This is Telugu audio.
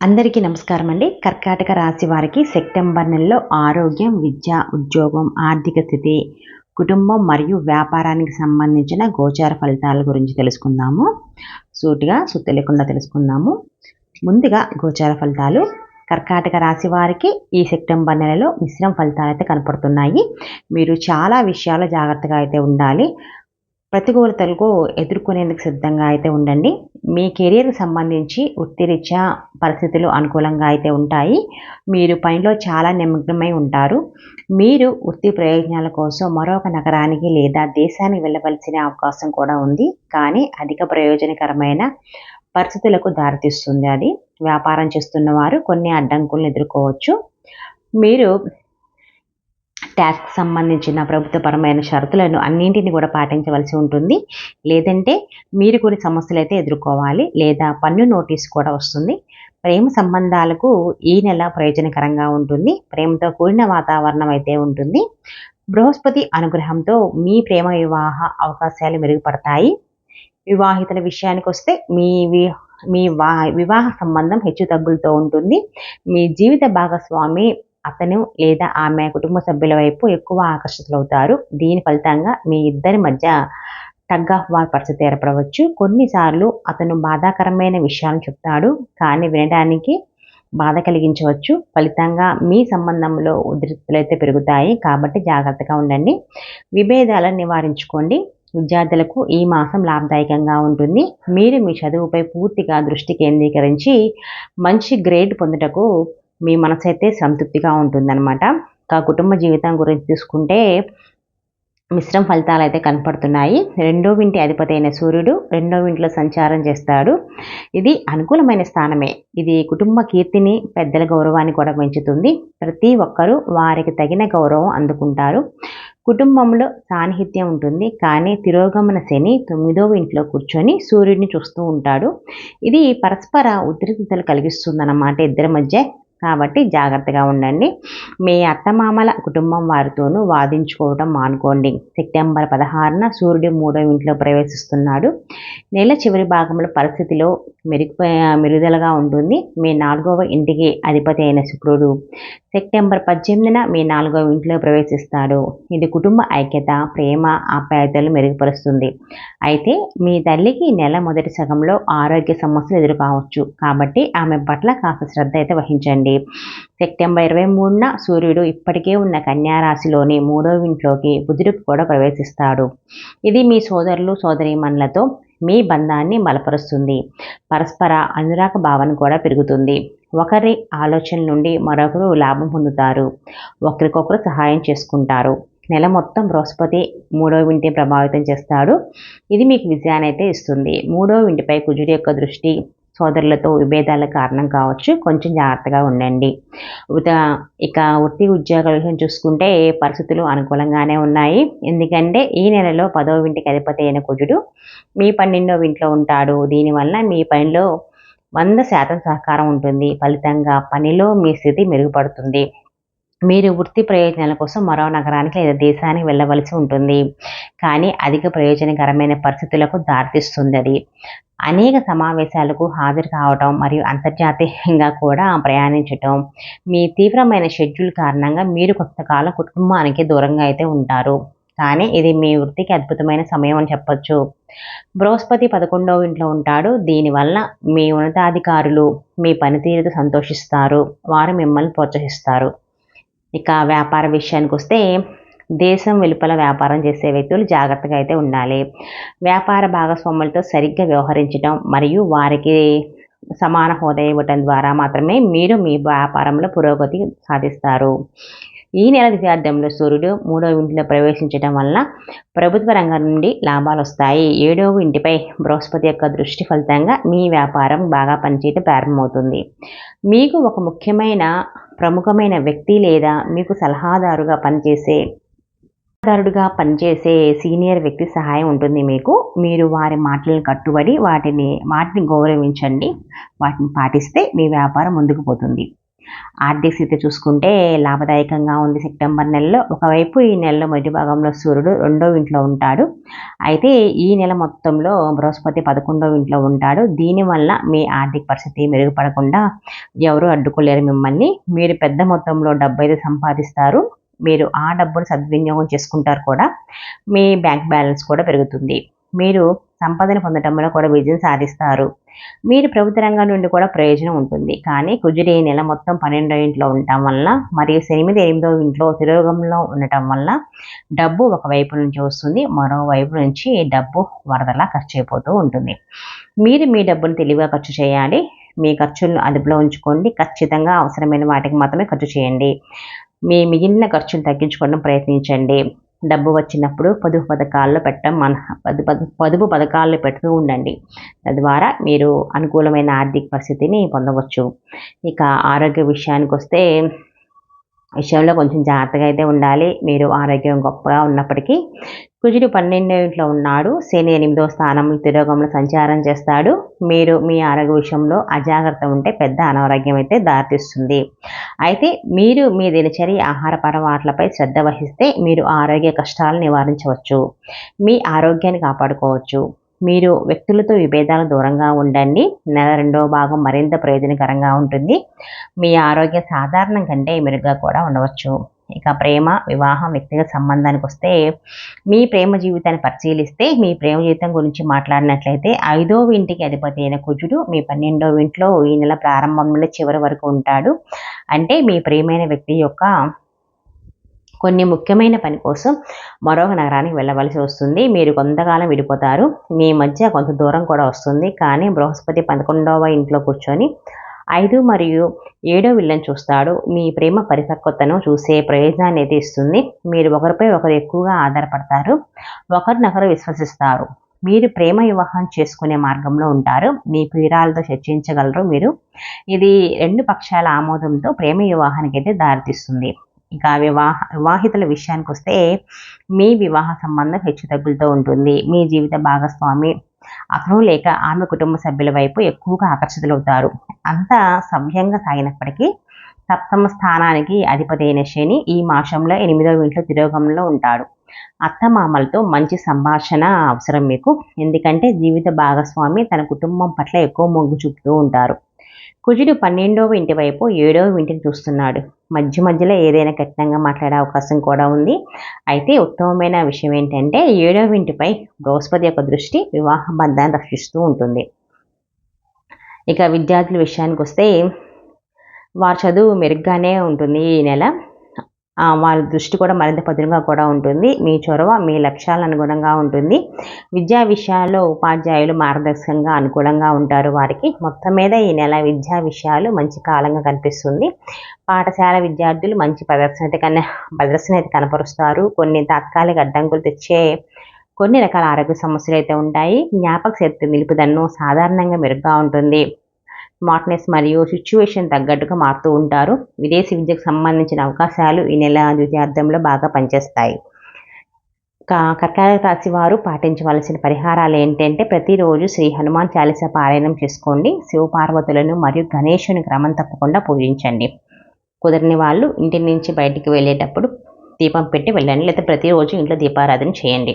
అందరికీ నమస్కారం అండి. కర్కాటక రాశి వారికి సెప్టెంబర్ నెలలో ఆరోగ్యం విద్య ఉద్యోగం ఆర్థిక స్థితి కుటుంబం మరియు వ్యాపారానికి సంబంధించిన గోచార ఫలితాల గురించి తెలుసుకుందాము. సూటిగా సుత్తి లేకుండా తెలుసుకుందాము. ముందుగా గోచార ఫలితాలు. కర్కాటక రాశి వారికి ఈ సెప్టెంబర్ నెలలో మిశ్రమ ఫలితాలు అయితే కనపడుతున్నాయి. మీరు చాలా విషయాలు జాగ్రత్తగా అయితే ఉండాలి. ప్రతికూలతలకు ఎదుర్కొనేందుకు సిద్ధంగా అయితే ఉండండి. మీ కెరీర్కి సంబంధించి వృత్తిరీత్యా పరిస్థితులు అనుకూలంగా అయితే ఉంటాయి. మీరు పనిలో చాలా నిమగ్నమై ఉంటారు. మీరు వృత్తి ప్రయోజనాల కోసం మరొక నగరానికి లేదా దేశానికి వెళ్ళవలసిన అవకాశం కూడా ఉంది. కానీ అధిక ప్రయోజనకరమైన పరిస్థితులకు దారితీస్తుంది అది. వ్యాపారం చేస్తున్న వారు కొన్ని అడ్డంకులను ఎదుర్కోవచ్చు. మీరు ట్యాక్స్ సంబంధించిన ప్రభుత్వపరమైన షరతులను అన్నింటిని కూడా పాటించవలసి ఉంటుంది. లేదంటే మీరు కొన్ని సమస్యలు అయితే ఎదుర్కోవాలి. లేదా పన్ను నోటీస్ కూడా వస్తుంది. ప్రేమ సంబంధాలకు ఈ నెల ప్రయోజనకరంగా ఉంటుంది. ప్రేమతో కూడిన వాతావరణం అయితే ఉంటుంది. బృహస్పతి అనుగ్రహంతో మీ ప్రేమ వివాహ అవకాశాలు మెరుగుపడతాయి. వివాహితుల విషయానికి వస్తే మీ మీ వివాహ సంబంధం హెచ్చు తగ్గులతో ఉంటుంది. మీ జీవిత భాగస్వామి అతను లేదా ఆమె కుటుంబ సభ్యుల వైపు ఎక్కువ ఆకర్షితులవుతారు. దీని ఫలితంగా మీ ఇద్దరి మధ్య టగ్ ఆఫ్ వార్ పరిస్థితి ఏర్పడవచ్చు. కొన్నిసార్లు అతను బాధాకరమైన విషయాలను చెప్తాడు కానీ వినడానికి బాధ కలిగించవచ్చు. ఫలితంగా మీ సంబంధంలో ఉధృతులు అయితే పెరుగుతాయి కాబట్టి జాగ్రత్తగా ఉండండి. విభేదాలను నివారించుకోండి. విద్యార్థులకు ఈ మాసం లాభదాయకంగా ఉంటుంది. మీరు మీ చదువుపై పూర్తిగా దృష్టి కేంద్రీకరించి మంచి గ్రేడ్ పొందుటకు మీ మనసు అయితే సంతృప్తిగా ఉంటుందన్నమాట. ఇంకా కుటుంబ జీవితం గురించి చూసుకుంటే మిశ్రమ ఫలితాలు అయితే కనపడుతున్నాయి. రెండో ఇంటి అధిపతి అయిన సూర్యుడు రెండో ఇంట్లో సంచారం చేస్తాడు. ఇది అనుకూలమైన స్థానమే. ఇది కుటుంబ కీర్తిని పెద్దల గౌరవాన్ని కూడా పెంచుతుంది. ప్రతి ఒక్కరూ వారికి తగిన గౌరవం అందుకుంటారు. కుటుంబంలో సాన్నిహిత్యం ఉంటుంది. కానీ తిరోగమన శని తొమ్మిదవ ఇంట్లో కూర్చొని సూర్యుడిని చూస్తూ ఉంటాడు. ఇది పరస్పర ఉద్రిక్తతలు కలిగిస్తుందన్నమాట ఇద్దరి మధ్య. కాబట్టి జాగ్రత్తగా ఉండండి. మీ అత్తమామల కుటుంబం వారితోనూ వాదించుకోవడం మానుకోండి. సెప్టెంబర్ పదహారున సూర్యుడు మూడో ఇంట్లో ప్రవేశిస్తున్నాడు. నెల చివరి భాగంలో పరిస్థితిలో మెరుగు మెరుగుదలగా ఉంటుంది. మీ నాలుగవ ఇంటికి అధిపతి అయిన శుక్రుడు సెప్టెంబర్ పద్దెనిమిదిన మీ నాలుగవ ఇంట్లో ప్రవేశిస్తాడు. ఇది కుటుంబ ఐక్యత ప్రేమ ఆప్యాయతలు మెరుగుపరుస్తుంది. అయితే మీ తల్లికి నెల మొదటి సగంలో ఆరోగ్య సమస్యలు ఎదురుకావచ్చు. కాబట్టి ఆమె పట్ల కాస్త శ్రద్ధ అయితే వహించండి. సెప్టెంబర్ ఇరవై మూడున సూర్యుడు ఇప్పటికే ఉన్న కన్యారాశిలోని మూడో ఇంట్లోకి బుధుడికి కూడా ప్రవేశిస్తాడు. ఇది మీ సోదరులు సోదరీమణులతో మీ బంధాన్ని బలపరుస్తుంది. పరస్పర అనురాగ భావన కూడా పెరుగుతుంది. ఒకరి ఆలోచన నుండి మరొకరు లాభం పొందుతారు. ఒకరికొకరు సహాయం చేసుకుంటారు. నెల మొత్తం బృహస్పతి మూడో ఇంటిని ప్రభావితం చేస్తాడు. ఇది మీకు విజయాన్ని అయితే ఇస్తుంది. మూడో ఇంటిపై కుజుడి యొక్క దృష్టి సోదరులతో విభేదాల కారణం కావచ్చు. కొంచెం జాగ్రత్తగా ఉండండి. ఇక వృత్తి ఉద్యోగాల విషయం చూసుకుంటే పరిస్థితులు అనుకూలంగానే ఉన్నాయి. ఎందుకంటే ఈ నెలలో పదవ ఇంటికి అధిపతి అయిన కుజుడు మీ పన్నెండవ ఇంట్లో ఉంటాడు. దీనివల్ల మీ పనిలో వంద శాతం సహకారం ఉంటుంది. ఫలితంగా పనిలో మీ స్థితి మెరుగుపడుతుంది. మీరు వృత్తి ప్రయోజనాల కోసం మరో నగరానికి లేదా దేశానికి వెళ్ళవలసి ఉంటుంది. కానీ అధిక ప్రయోజనకరమైన పరిస్థితులకు దారితీస్తుంది అది. అనేక సమావేశాలకు హాజరు కావటం మరియు అంతర్జాతీయంగా కూడా ప్రయాణించటం మీ తీవ్రమైన షెడ్యూల్ కారణంగా మీరు కొంతకాలం కుటుంబానికి దూరంగా అయితే ఉంటారు. కానీ ఇది మీ వృత్తికి అద్భుతమైన సమయం అని చెప్పొచ్చు. బృహస్పతి పదకొండవ ఇంట్లో ఉంటాడు. దీనివల్ల మీ ఉన్నతాధికారులు మీ పనితీరుతో సంతోషిస్తారు. వారు మిమ్మల్ని ప్రోత్సహిస్తారు. ఇక వ్యాపార విషయానికి వస్తే దేశం వెలుపల వ్యాపారం చేసే వ్యక్తులు జాగ్రత్తగా అయితే ఉండాలి. వ్యాపార భాగస్వాములతో సరిగ్గా వ్యవహరించడం మరియు వారికి సమాన హోదా ఇవ్వటం ద్వారా మాత్రమే మీరు మీ వ్యాపారంలో పురోగతి సాధిస్తారు. ఈ నెల ద్వితీయార్థంలో సూర్యుడు మూడవ ఇంటిలో ప్రవేశించడం వల్ల ప్రభుత్వ రంగం నుండి లాభాలు వస్తాయి. ఏడవ ఇంటిపై బృహస్పతి యొక్క దృష్టి ఫలితంగా మీ వ్యాపారం బాగా పనిచేయడం ప్రారంభమవుతుంది. మీకు ఒక ముఖ్యమైన ప్రముఖమైన వ్యక్తి లేదా మీకు సలహాదారుగా పనిచేసే సలహాదారుడుగా పనిచేసే సీనియర్ వ్యక్తి సహాయం ఉంటుంది మీకు. మీరు వారి మాటలను కట్టుబడి వాటిని వాటిని గౌరవించండి. వాటిని పాటిస్తే మీ వ్యాపారం ముందుకు పోతుంది. ఆర్థిక స్థితి చూసుకుంటే లాభదాయకంగా ఉంది. సెప్టెంబర్ నెలలో ఒకవైపు ఈ నెలలో మొదటి భాగంలో సూర్యుడు రెండో ఇంట్లో ఉంటాడు. అయితే ఈ నెల మొత్తంలో బృహస్పతి పదకొండో ఇంట్లో ఉంటాడు. దీనివల్ల మీ ఆర్థిక పరిస్థితి మెరుగుపడకుండా ఎవరు అడ్డుకోలేరు మిమ్మల్ని. మీరు పెద్ద మొత్తంలో డబ్బు అయితే సంపాదిస్తారు. మీరు ఆ డబ్బును సద్వినియోగం చేసుకుంటారు కూడా. మీ బ్యాంక్ బ్యాలెన్స్ కూడా పెరుగుతుంది. మీరు సంపదను పొందటంలో కూడా విజయం సాధిస్తారు. మీరు ప్రభుత్వ రంగం నుండి కూడా ప్రయోజనం ఉంటుంది. కానీ కుజుడి నెల మొత్తం పన్నెండో ఇంట్లో ఉండటం వల్ల మరియు ఎనిమిది ఎనిమిదో ఇంట్లో తిరోగంలో ఉండటం వల్ల డబ్బు ఒకవైపు నుంచి వస్తుంది. మరోవైపు నుంచి డబ్బు వరదలా ఖర్చు అయిపోతూ ఉంటుంది. మీరు మీ డబ్బును తెలివిగా ఖర్చు చేయాలి మీ ఖర్చులను అదుపులో ఉంచుకోండి. ఖచ్చితంగా అవసరమైన వాటికి మాత్రమే ఖర్చు చేయండి. మీ మిగిలిన ఖర్చును తగ్గించుకోవడం ప్రయత్నించండి. డబ్బు వచ్చినప్పుడు పొదుపు పథకాల్లో పెట్టడం మన పొదుపు పథకాల్లో పెడుతూ ఉండండి. తద్వారా మీరు అనుకూలమైన ఆర్థిక పరిస్థితిని పొందవచ్చు. ఇక ఆరోగ్య విషయానికి వస్తే విషయంలో కొంచెం జాగ్రత్తగా అయితే ఉండాలి. మీరు ఆరోగ్యం గొప్పగా ఉన్నప్పటికీ కుజుడు పన్నెండో ఇంట్లో ఉన్నాడు. శని ఎనిమిదో స్థానంలో తిరోగంలో సంచారం చేస్తాడు. మీరు మీ ఆరోగ్య విషయంలో అజాగ్రత్త ఉంటే పెద్ద అనారోగ్యం అయితే దారితీస్తుంది. అయితే మీరు మీ దినచర్య ఆహార పరవాట్లపై శ్రద్ధ వహిస్తే మీరు ఆరోగ్య కష్టాలు నివారించవచ్చు. మీ ఆరోగ్యాన్ని కాపాడుకోవచ్చు. మీరు వ్యక్తులతో విభేదాలు దూరంగా ఉండండి. నెల రెండవ భాగం మరింత ప్రయోజనకరంగా ఉంటుంది. మీ ఆరోగ్యం సాధారణం కంటే మెరుగ్గా కూడా ఉండవచ్చు. ఇక ప్రేమ వివాహం వ్యక్తిగత సంబంధానికి వస్తే మీ ప్రేమ జీవితాన్ని పరిశీలిస్తే మీ ప్రేమ జీవితం గురించి మాట్లాడినట్లయితే ఐదో ఇంటికి అధిపతి అయిన కుజుడు మీ పన్నెండవ ఇంట్లో ఈ నెల ప్రారంభం నుండి చివరి వరకు ఉంటాడు. అంటే మీ ప్రేమైన వ్యక్తి యొక్క కొన్ని ముఖ్యమైన పని కోసం మరొక నగరానికి వెళ్ళవలసి వస్తుంది. మీరు కొంతకాలం విడిపోతారు. మీ మధ్య కొంత దూరం కూడా వస్తుంది. కానీ బృహస్పతి పదకొండవ ఇంట్లో కూర్చొని ఐదు మరియు ఏడో విల్లని చూస్తాడు. మీ ప్రేమ పరిపక్వతను చూసే ప్రయోజనాన్ని అయితే ఇస్తుంది. మీరు ఒకరిపై ఒకరు ఎక్కువగా ఆధారపడతారు. ఒకరినొకరు విశ్వసిస్తారు. మీరు ప్రేమ వివాహం చేసుకునే మార్గంలో ఉంటారు. మీ ప్రియురాలతో చర్చించగలరు మీరు. ఇది రెండు పక్షాల ఆమోదంతో ప్రేమ వివాహానికి అయితే దారితీస్తుంది. ఇక వివాహ వివాహితుల విషయానికి వస్తే మీ వివాహ సంబంధం హెచ్చుతగ్గులతో ఉంటుంది. మీ జీవిత భాగస్వామి అతను లేక ఆమె కుటుంబ సభ్యుల వైపు ఎక్కువగా ఆకర్షితులవుతారు. అంతా సవ్యంగా సాగినప్పటికీ సప్తమ స్థానానికి అధిపతి అయిన శని ఈ మాసంలో ఎనిమిదవ ఇంట్లో తిరోగంలో ఉంటాడు. అత్తమామలతో మంచి సంభాషణ అవసరం మీకు. ఎందుకంటే జీవిత భాగస్వామి తన కుటుంబం పట్ల ఎక్కువ మొగ్గు చూపుతూ ఉంటారు. కుజుడు పన్నెండవ ఇంటి వైపు ఏడవ ఇంటిని చూస్తున్నాడు. మధ్య మధ్యలో ఏదైనా కఠినంగా మాట్లాడే అవకాశం కూడా ఉంది. అయితే ఉత్తమమైన విషయం ఏంటంటే ఏడవ ఇంటిపై బృహస్పతి యొక్క దృష్టి వివాహ బంధాన్ని రక్షిస్తూ ఉంటుంది. ఇక విద్యార్థుల విషయానికి వస్తే వారి చదువు మెరుగ్గానే ఉంటుంది ఈ నెల. వాళ్ళ దృష్టి కూడా మరింత పదునుగా కూడా ఉంటుంది. మీ చొరవ మీ లక్ష్యాల అనుగుణంగా ఉంటుంది. విద్యా విషయాల్లో ఉపాధ్యాయులు మార్గదర్శకంగా అనుకూలంగా ఉంటారు వారికి. మొత్తం మీద ఈ నెల విద్యా విషయాలు మంచి కాలంగా కనిపిస్తుంది. పాఠశాల విద్యార్థులు మంచి ప్రదర్శన అయితే కన్నా ప్రదర్శన అయితే కనపరుస్తారు. కొన్ని తాత్కాలిక అడ్డంకులు తెచ్చే కొన్ని రకాల ఆరోగ్య సమస్యలు అయితే ఉంటాయి. జ్ఞాపక శక్తి నిలుపుదన్ను సాధారణంగా మెరుగ్గా ఉంటుంది. స్మార్ట్నెస్ మరియు సిచ్యువేషన్ తగ్గట్టుగా మారుతూ ఉంటారు. విదేశీ విద్యకు సంబంధించిన అవకాశాలు ఈ నెల ద్వితీయార్థంలో బాగా పనిచేస్తాయి. కర్కాటక రాశి వారు పాటించవలసిన పరిహారాలు ఏంటంటే ప్రతిరోజు శ్రీ హనుమాన్ చాలీస పారాయణం చేసుకోండి. శివపార్వతులను మరియు గణేషుని క్రమం తప్పకుండా పూజించండి. కుదరని వాళ్ళు ఇంటి నుంచి బయటికి వెళ్ళేటప్పుడు దీపం పెట్టి వెళ్ళండి. లేదా ప్రతిరోజు ఇంట్లో దీపారాధన చేయండి.